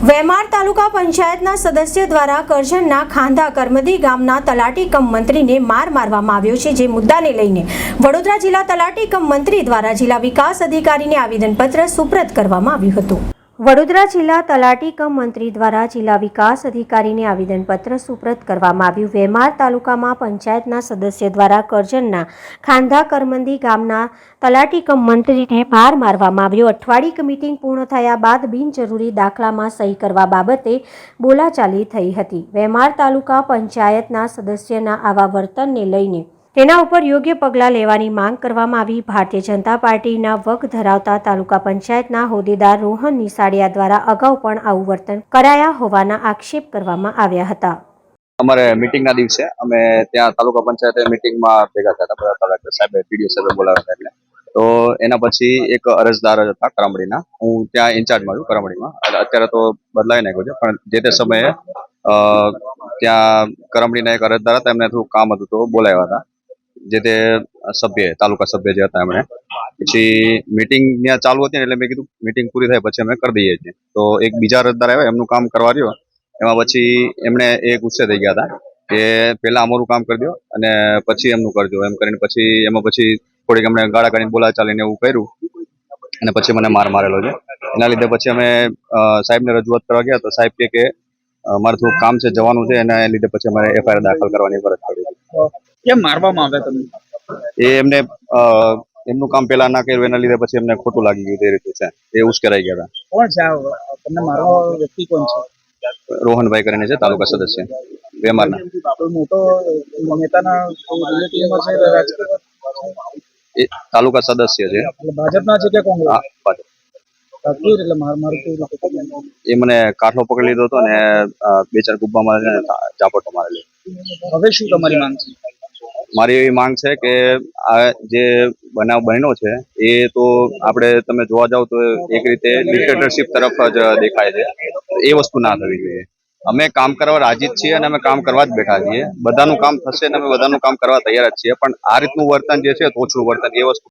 વેમાર તાલુકા પંચાયતના સદસ્ય દ્વારા કરજણના ખાંધા કરમદી ગામના તલાટી કમ મંત્રીને માર મારવામાં આવ્યો છે, જે મુદ્દાને લઈને વડોદરા જિલ્લા તલાટી કમ મંત્રી દ્વારા જિલ્લા વિકાસ અધિકારીને આવેદનપત્ર સુપ્રત કરવામાં આવ્યું હતું. વડોદરા જિલ્લા તલાટી કમ મંત્રી દ્વારા જિલ્લા વિકાસ અધિકારીને આવેદનપત્ર સુપ્રત કરવામાં આવ્યું. વેમાર તાલુકામાં પંચાયતના સદસ્ય દ્વારા કરજણના ખાંધા કરમંદી ગામના તલાટી કમ મંત્રીને માર મારવામાં આવ્યો. અઠવાડિક મિટિંગ પૂર્ણ થયા બાદ બિનજરૂરી દાખલામાં સહી કરવા બાબતે બોલાચાલી થઈ હતી. વેમાર તાલુકા પંચાયતના સદસ્યના આવા વર્તનને લઈને તેના ઉપર યોગ્ય પગલાં લેવાની માંગ કરવામાં આવી. ભારતીય જનતા પાર્ટીના વગ ધરાવતા તાલુકા પંચાયતના હોદ્દેદાર રોહન નિસાડિયા દ્વારા અગાઉ પણ આવું વર્તન કરાયા હોવાના આક્ષેપ કરવામાં આવ્યા હતા. અમારે મિટિંગના દિવસે અમે ત્યાં તાલુકા પંચાયતે મિટિંગમાં ભેગા થયા હતા. કલેક્ટર સાહેબે પીડીઓ સાહેબે બોલાવ્યા એટલે. તો એના પછી એક અરજદાર જ હતા કરમડીના. હું ત્યાં ઇન્ચાર્જમાં છું કરમડીમાં. અત્યારે તો બદલાઈ નાખ્યો છે. પણ જે તે સમયે ત્યાં કરમડીના એક અરજદાર હતા. એમને થોડું કામ હતું તો બોલાવ્યા હતા. જે તે સભ્ય, તાલુકા સભ્ય જે હતા એમણે. પછી મિટિંગ ત્યાં ચાલુ હતી એટલે મેં કીધું મિટિંગ પૂરી થાય પછી અમે કરી દઈએ છીએ. તો એક બીજા અરજદાર આવ્યા, એમનું કામ કરવા રહ્યો. એમાં પછી એમણે એ ગુસ્સે થઈ ગયા હતા કે પહેલા અમારું કામ કરી દો અને પછી એમનું કરજો. એમ કરીને પછી એમાં પછી થોડીક એમણે ગાળા કાઢીને બોલા ચાલીને એવું કર્યું. અને પછી મને માર મારેલો છે. એના લીધે પછી અમે સાહેબને રજૂઆત કરવા ગયા તો સાહેબ કે મારે થોડું કામ છે, જવાનું છે. એના લીધે પછી અમારે એફઆઈઆર દાખલ કરવાની ફરજ પડી. કેમ મારવામાં આવ્યા તમને એ એમને એમનું કામ પેલા ના કર્યું એના લીધે પછી એમને ખોટું લાગી ગયું તે રીતે છે. એ ઉશ્કેરાઈ ગયા કોણ છે તમને મારો વ્યક્તિ કોણ છે? રોહનભાઈ કરીને છે તાલુકા સદસ્ય. વેમારના. મોટો નેતાના રિલેટિવમાં છે રાજકીય એ તાલુકા સદસ્ય છે. ભાજપના છે કે કોંગ્રેસ? એ મને કાઠલો પકડી લીધો હતો ને બે ચાર ગુબ્બા મારે ઝાપટો મારેલો. હવે શું તમારી માંગ છે? મારી એવી માંગ છે કે આ જે બનાવ બન્યો છે, એ તો આપણે તમે જોવા જાવ તો એક રીતે ડિક્ટેટરશિપ તરફ જ દેખાય છે. એ વસ્તુ ના થવી જોઈએ. અમે કામ કરવા રાજી જ છીએ અને અમે કામ કરવા જ બેઠા છીએ. બધાનું કામ થશે અને અમે બધાનું કામ કરવા તૈયાર જ છીએ. પણ આ રીતનું વર્તન જે છે ઓછું વર્તન. એ વસ્તુ